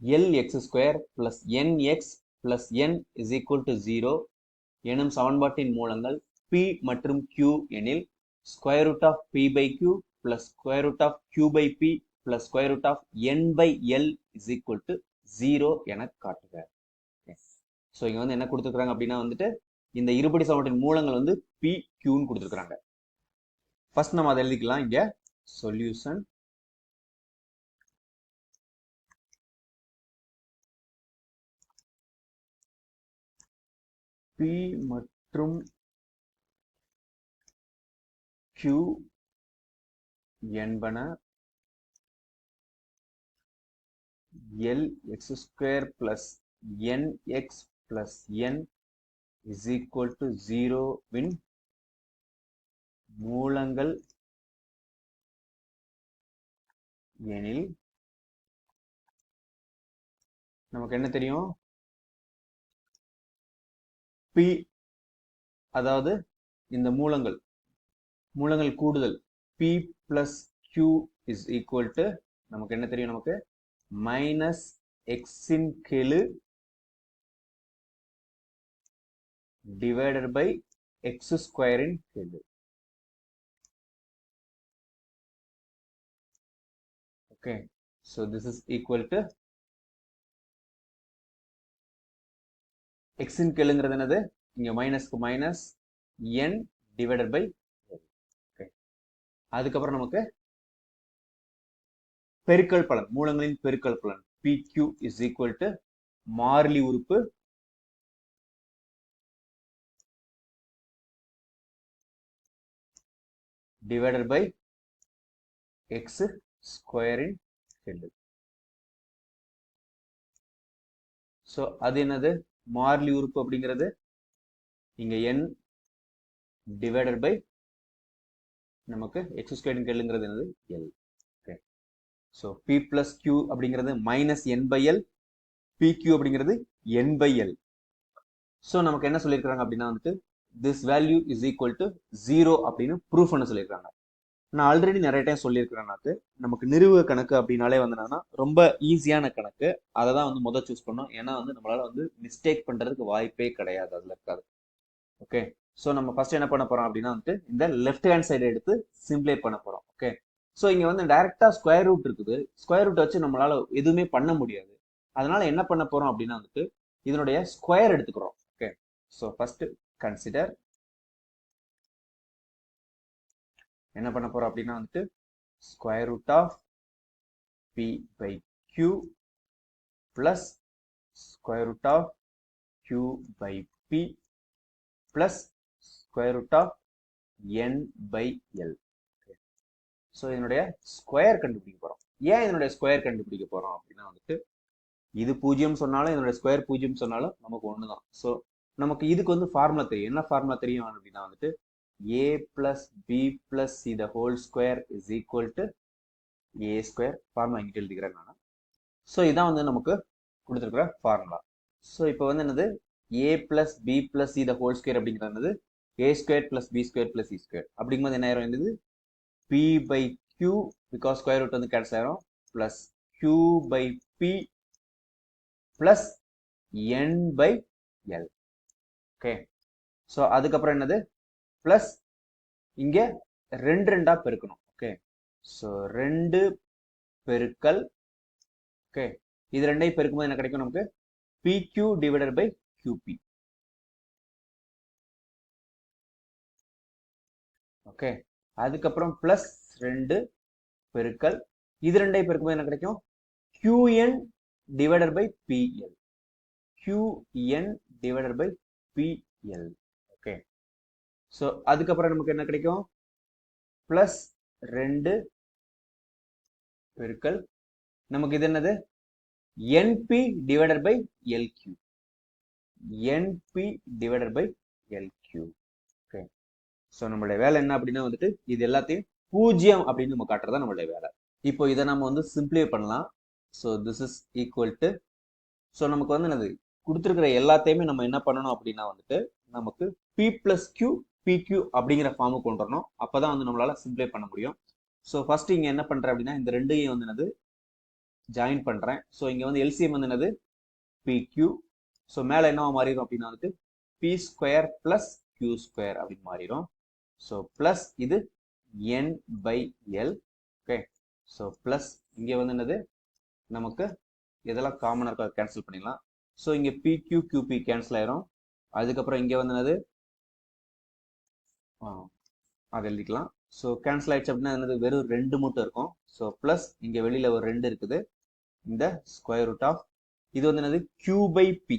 L X square plus N X plus N is equal to zero எனும் சமன்பாட்டின் மூலங்கள் B மற்றும் Q எனில் square root of P by Q plus square root of Q by P plus square root of N by L is equal to zero என காட்டுக. So இங்கே வந்து என்ன கொடுத்துருக்காங்க அப்படின்னா வந்துட்டு இந்த இருபடி சமன்பாட்டின் மூலங்கள் வந்து பி கியூன்னு கொடுத்துருக்குறாங்க. ஃபர்ஸ்ட் நம்ம அதை எழுதிக்கலாம் இங்கே. சொல்யூஷன் பி மற்றும் Q என்பன L x square plus n x plus n is equal to 0 வின் மூலங்கள் எனில் நமக்கு என்ன தெரியும்? பி அதாவது இந்த மூலங்கள் மூலங்கள் கூடுதல். P plus Q is equal to நமக்கு என்ன தெரியும் நமக்கு? மைனஸ் எக்ஸின் கெழு டிவைடட் பை எக்ஸ் ஸ்கொயரின் கெழு. Okay so this is equal to எக்ஸின் கெழுங்கிறது என்னது? இங்க மைனஸ்க்கு மைனஸ் என் டிவைடட் பை அதுக்கப்புறம் நமக்கு பெருக்கல் பலன் மூலங்களின் பெருக்கல் பலன். PQ இஸ் ஈக்குவல் டு மாறிலி உறுப்பு டிவைடட் பை எக்ஸ் ஸ்கொயரின் செல்லு ஸோ அது என்னது? மாறிலி உறுப்பு அப்படிங்கிறது இங்க என் டிவைடட் பை நமக்கு எக்ஸ் ஸ்கொயரின் கேளுங்கிறது என்னது? L okay so P plus Q அப்படிங்கிறது minus N by L P Q அப்படிங்கிறது என் பை எல் ஸோ நமக்கு என்ன சொல்லியிருக்கிறாங்க அப்படின்னா வந்துட்டு this value is equal to zero அப்படின்னு ப்ரூஃப் பண்ண சொல்லியிருக்காங்க நான் ஆல்ரெடி நிறைய டைம் சொல்லியிருக்கிறேன்னாக்கு நமக்கு நிறுவ கணக்கு அப்படின்னாலே வந்து என்னன்னா ரொம்ப ஈஸியான கணக்கு. அதை தான் வந்து முதல் சூஸ் பண்ணோம். ஏன்னா வந்து நம்மளால வந்து மிஸ்டேக் பண்ணுறதுக்கு வாய்ப்பே கிடையாது அதில் இருக்காது ஓகே ஸோ நம்ம ஃபர்ஸ்ட் என்ன பண்ண போறோம் அப்படின்னா வந்துட்டு இந்த லெஃப்ட் ஹேண்ட் சைடு எடுத்து சிம்ப்ளை பண்ண போறோம். ஓகே ஸோ இங்கே வந்து டேரெக்டாக ஸ்கொயர் ரூட் இருக்குது. ஸ்கொயர் ரூட்டை வச்சு நம்மளால எதுவுமே பண்ண முடியாது. அதனால என்ன பண்ண போறோம் அப்படின்னா வந்துட்டு இதனுடைய ஸ்கொயர் எடுத்துக்கிறோம். ஓகே ஸோ ஃபர்ஸ்ட் கன்சிடர் என்ன பண்ண போகிறோம் அப்படின்னா வந்துட்டு square root of P by Q plus square root of Q by P plus square root of N by L so இதனுடைய ஸ்கொயர் கண்டுபிடிக்க போகிறோம் ஏன் இதனுடைய ஸ்கொயர் கண்டுபிடிக்க போகிறோம் அப்படின்னா வந்துட்டு இது பூஜ்ஜியம் சொன்னாலும் இதனுடைய ஸ்கொயர் பூஜ்ஜியம் சொன்னாலும் நமக்கு ஒன்று தான் ஸோ நமக்கு இதுக்கு வந்து ஃபார்முலா தெரியும். என்ன ஃபார்முலா தெரியும் அப்படின்னா வந்துட்டு A plus B plus C the whole square is equal to A square formula இங்கிட்ட எழுதிக்கிறேன் நான். ஸோ இதான் வந்து நமக்கு கொடுத்துருக்குற ஃபார்முலா ஸோ இப்போ வந்து என்னது? A plus B plus C the whole square அப்படிங்கிறது A square plus B square plus C square அப்படிங்கும்போது என்ன ஆயிரும் என்னது? P by Q because square root வந்து cancel plus Q by P plus N by L okay so அதுக்கப்புறம் என்னது? Plus இங்க ரெண்டு ரெண்டா பெருக்கணும். ஓகே ஸோ ரெண்டு பெருக்கல் ஓகே இது ரெண்டையும் பெருக்கும்போது என்ன கிடைக்கும் நமக்கு? PQ divided by QP okay அதுக்கப்புறம் பிளஸ் ரெண்டு பெருக்கல் இது ரெண்டையும் பெருக்கும்போது என்ன கிடைக்கும்? QN divided by PL QN divided by PL so அதுக்கப்புறம் நமக்கு என்ன கிடைக்கும்? ப்ளஸ் ரெண்டு பெருக்கல். நமக்கு இது என்னது? NP divided by LQ NP divided by LQ okay so நம்மளுடைய வேலை என்ன அப்படின்னா வந்துட்டு இது எல்லாத்தையும் பூஜ்ஜியம் அப்படின்னு நம்ம காட்டுறதா நம்மளுடைய வேலை. இப்போ இதை நம்ம வந்து சிம்பிளை பண்ணலாம். So this is equal to so நமக்கு வந்து என்னது? கொடுத்துருக்கிற எல்லாத்தையுமே நம்ம என்ன பண்ணணும் அப்படின்னா வந்துட்டு நமக்கு பி பிளஸ் கியூ பிக்யூ அப்படிங்கிற ஃபார்முக்கு கொண்டு வரணும். அப்போ தான் வந்து நம்மளால் சிம்ப்ளை பண்ண முடியும். ஸோ ஃபஸ்ட்டு இங்கே என்ன பண்ணுறேன் அப்படின்னா இந்த ரெண்டையும் வந்து என்னது? ஜாயின் பண்ணுறேன் ஸோ இங்கே வந்து எல்சிஎம் வந்து என்னது? ஸோ மேலே என்னவா மாறிடும் அப்படின்னா வந்துட்டு P square plus Q square அப்படின்னு மாறிடும். ஸோ ப்ளஸ் இது N by L okay so plus இங்கே வந்து என்னது? நமக்கு இதெல்லாம் காமனாக இருக்கோ கேன்சல் பண்ணிடலாம். ஸோ இங்கே பி கியூ கியூபி கேன்சல் ஆயிரும். அதுக்கப்புறம் இங்கே வந்து என்னது? அதை எழுதிக்கலாம். ஸோ கேன்சல் ஆயிடுச்சு அப்படின்னா என்னது? வெறும் ரெண்டு மட்டும் இருக்கும். ஸோ ப்ளஸ் இங்கே வெளியில் ஒரு ரெண்டு இருக்குது. இந்த ஸ்கொயர் ரூட் ஆஃப் இது வந்து என்னது? Q by P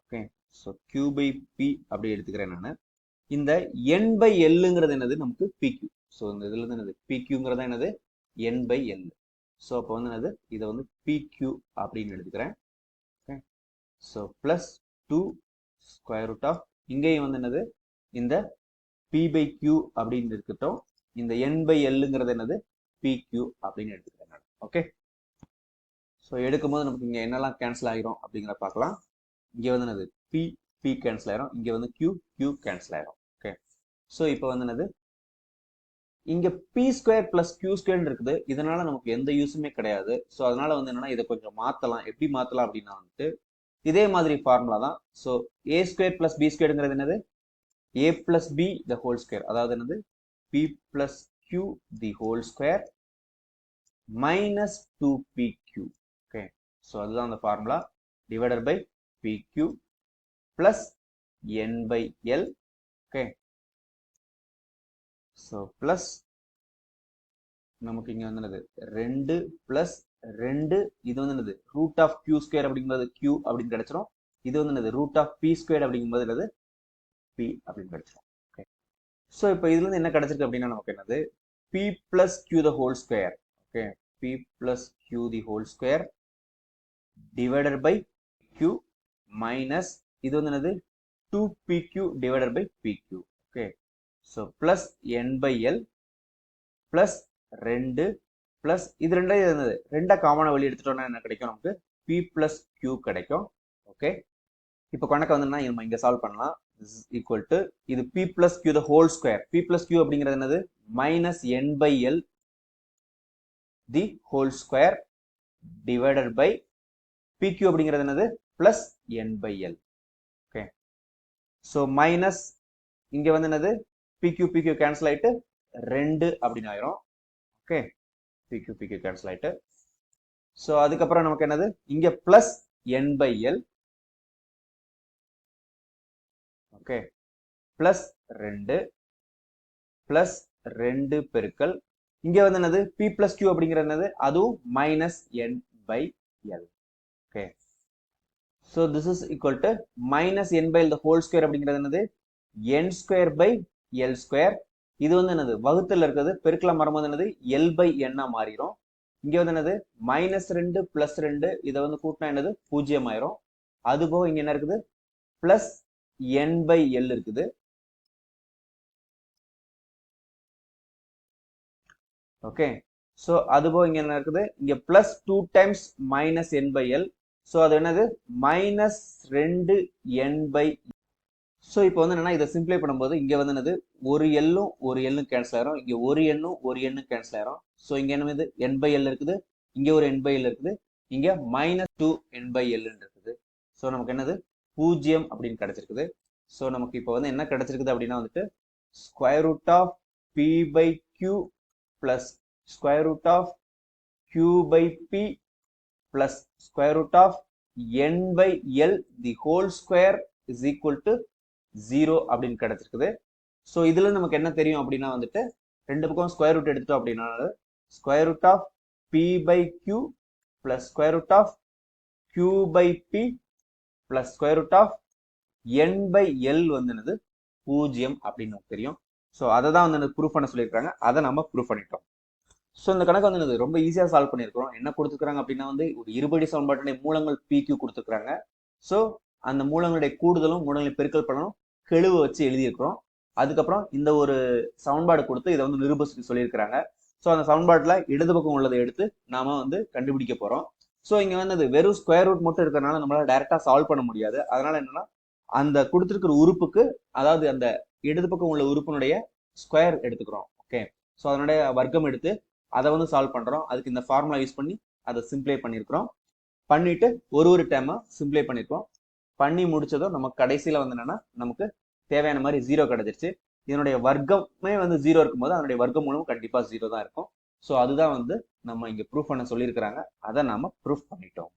okay so Q by P அப்படி எடுத்துக்கிறேன் நான். இந்த என் பை எல்லுங்கிறது என்னது? நமக்கு பிக்யூ ஸோ இந்த இதில் இருந்து என்னது? பிக்யூங்கிறது என்னது? என் பை எல் ஸோ அப்போ வந்து என்னது? இதை வந்து பிக்யூ அப்படின்னு எடுத்துக்கிறேன். Okay so plus two square root of இங்கேயும் வந்து என்னது? இந்த பி பை கியூ அப்படின்னு இருக்கட்டும் இந்த என் பை எல்லுங்கிறது என்னது? பி கியூ அப்படின்னு எடுத்துக்கிறேன் நான். ஓகே ஸோ எடுக்கும்போது நமக்கு இங்கே என்னெல்லாம் கேன்சல் ஆகிரும் அப்படிங்கிற பார்க்கலாம். இங்கே வந்து என்னது? பி பி கேன்சல் ஆயிரும். இங்கே வந்து கியூ கியூ கேன்சல் ஆயிரும். ஓகே ஸோ இப்போ வந்து என்னது? இங்கே P square plus Q square இருக்குது. இதனால நமக்கு எந்த யூஸுமே கிடையாது. ஸோ அதனால வந்து என்னன்னா இதை கொஞ்சம் மாத்தலாம். எப்படி மாத்தலாம் அப்படின்னா வந்துட்டு இதே மாதிரி ஃபார்முலா தான். So A square plus B ஸ்கொயருங்கிறது என்னது? A plus B the whole square அதாவது என்னது? P plus Q the whole square minus two P Q okay so அதுதான் அந்த formula divided by P Q plus N by L okay so plus நமக்கு இங்கே வந்து என்னது? ரெண்டு ப்ளஸ் ரெண்டு இது வந்து என்னது? ரூட் ஆஃப் கியூ ஸ்கொயர் அப்படிங்கிறது கியூ அப்படின்னு கிடைச்சிரும். இது வந்து என்னது? ரூட் ஆஃப் பி ஸ்கொயர் அப்படிங்கும்போது என்னது? பி அப்படின்னு கிடைச்சிரும் ஓகே ஸோ இப்போ இதுல இருந்து என்ன கிடைச்சிருக்கு அப்படின்னா நமக்கு என்னது? P plus Q the whole square okay P plus Q the whole square divided by Q minus இது வந்து என்னது? Two P Q divided by P Q okay so plus N by L plus ரெண்டு plus இது ரெண்டே இருந்தது ரெண்டா காமனாக வெளியே எடுத்துட்டோம்னா என்ன கிடைக்கும் நமக்கு? பி ப்ளஸ் கியூ கிடைக்கும். ஓகே இப்போ கணக்கு வந்து நம்ம இங்கே சால்வ் பண்ணலாம். ஈக்குவல் டு இது P plus Q the whole square P plus Q அப்படிங்கிறது என்னது? Minus N by L the whole square divided by P Q அப்படிங்கிறது என்னது? Plus N by L okay so minus இங்கே வந்து என்னது? பிக்யூ பிக்யூ கேன்சல் ஆயிட்டு ரெண்டு அப்படின்னு ஆயிரும். ஓகே பிக்யூ பிக்யூ கேன்சல் ஆயிட்டு. ஸோ அதுக்கப்புறம் நமக்கு என்னது? இங்கே plus N by L okay plus ரெண்டு. பிளஸ் ரெண்டு பெருக்கல். இங்க வந்து என்னது? பி பிளஸ் கியூ அப்படிங்கிறது என்னது? அதுவும் minus N by L okay so this is equal to minus N by the whole square அப்படிங்கிறது என்னது? N square by L square இது வந்து என்னது? வகுத்துல இருக்கிறது. பெருக்கலாம் வரும்போது என்னது? எல் பை என்னா மாறிடும் இங்க வந்து என்னது? மைனஸ் ரெண்டு பிளஸ் ரெண்டு இதை வந்து கூட்டினா என்னது? பூஜ்ஜியம் ஆயிரும் அது போக இங்க என்ன இருக்குது? பிளஸ் என் பை எல் இருக்குது. ஓகே ஸோ அது போக இங்க என்ன இருக்குது? இங்க plus two times minus N by L so அது என்னது? மைனஸ் ரெண்டு என் பை ஸோ இப்போ வந்து என்னன்னா இதை சிம்ப்ளை பண்ணும்போது இங்கே வந்து என்னது? ஒரு எல்லும் ஒரு எல்லும் கேன்சல் ஆயிரும். இங்கே ஒரு எண்ணும் ஒரு எண்ணும் கேன்சல் ஆயிரும். ஸோ இங்கே என்ன என் பை எல் இருக்குது. இங்கே ஒரு என் பை எல் இருக்குது. இங்கே minus two N by L இருக்குது ஸோ நமக்கு என்னது? பூஜ்ஜியம் அப்படின்னு கிடைச்சிருக்குது. ஸோ நமக்கு இப்போ வந்து என்ன கிடைச்சிருக்குது அப்படின்னா வந்துட்டு square root of P by Q plus square root of Q by P plus square root of N by L the whole square is equal to zero அப்படின்னு கிடைச்சிருக்குது. ஸோ இதில் நமக்கு என்ன தெரியும் அப்படின்னா வந்துட்டு ரெண்டு பக்கம் ஸ்கொயர் ரூட் எடுத்துட்டோம் அப்படின்னா square root of P by Q plus square root of Q by P plus square root of N by L வந்து என்னது பூஜ்ஜியம் அப்படின்னு நமக்கு தெரியும். ஸோ அதை தான் வந்து ப்ரூஃப் பண்ண சொல்லியிருக்காங்க அதை நம்ம ப்ரூஃப் பண்ணிட்டோம். ஸோ இந்த கணக்கு வந்து ரொம்ப ஈஸியாக சால்வ் பண்ணியிருக்கிறோம். என்ன கொடுத்துருக்காங்க அப்படின்னா வந்து ஒரு இருபடி சமன்பாட்டுடைய மூலங்கள் பிக்யூ கொடுத்துருக்காங்க. ஸோ அந்த மூலங்களுடைய கூடுதலும் மூலங்களை பெருக்கல் பண்ணணும் கெழுவை வச்சு எழுதியிருக்கிறோம். அதுக்கப்புறம் இந்த ஒரு சமன்பாடு கொடுத்து இதை வந்து நிரூபிச்சு சொல்லியிருக்கிறாங்க. ஸோ அந்த சமன்பாட்டில் இடது பக்கம் உள்ளதை எடுத்து நாம வந்து கண்டுபிடிக்க போகிறோம் ஸோ இங்கே வந்து அது வெறும் ஸ்கொயர் ரூட் மட்டும் இருக்கிறனால நம்மளால் டைரெக்டாக சால்வ் பண்ண முடியாது. அதனால என்னன்னா அந்த கொடுத்துருக்கிற உறுப்புக்கு அதாவது அந்த இடது பக்கம் உள்ள உறுப்பினுடைய ஸ்கொயர் எடுத்துக்கிறோம். ஓகே ஸோ அதனுடைய வர்க்கம் எடுத்து அதை வந்து சால்வ் பண்ணுறோம் அதுக்கு இந்த ஃபார்முலா யூஸ் பண்ணி அதை சிம்ப்ளை பண்ணியிருக்கிறோம் பண்ணிட்டு ஒரு ஒரு டைமாக சிம்ப்ளை பண்ணியிருக்கோம் பண்ணி முடிச்சதும் நமக்கு கடைசியில் வந்து என்னன்னா நமக்கு தேவையான மாதிரி ஜீரோ கிடைச்சிருச்சு. இதனுடைய வர்க்கமே வந்து ஜீரோ இருக்கும்போது அதனுடைய வர்க்கம் மூலமும் கண்டிப்பாக ஜீரோ தான் இருக்கும். ஸோ அதுதான் வந்து நம்ம இங்கே ப்ரூஃப் பண்ண சொல்லியிருக்கிறாங்க. அதை நாம் ப்ரூஃப் பண்ணிட்டோம்.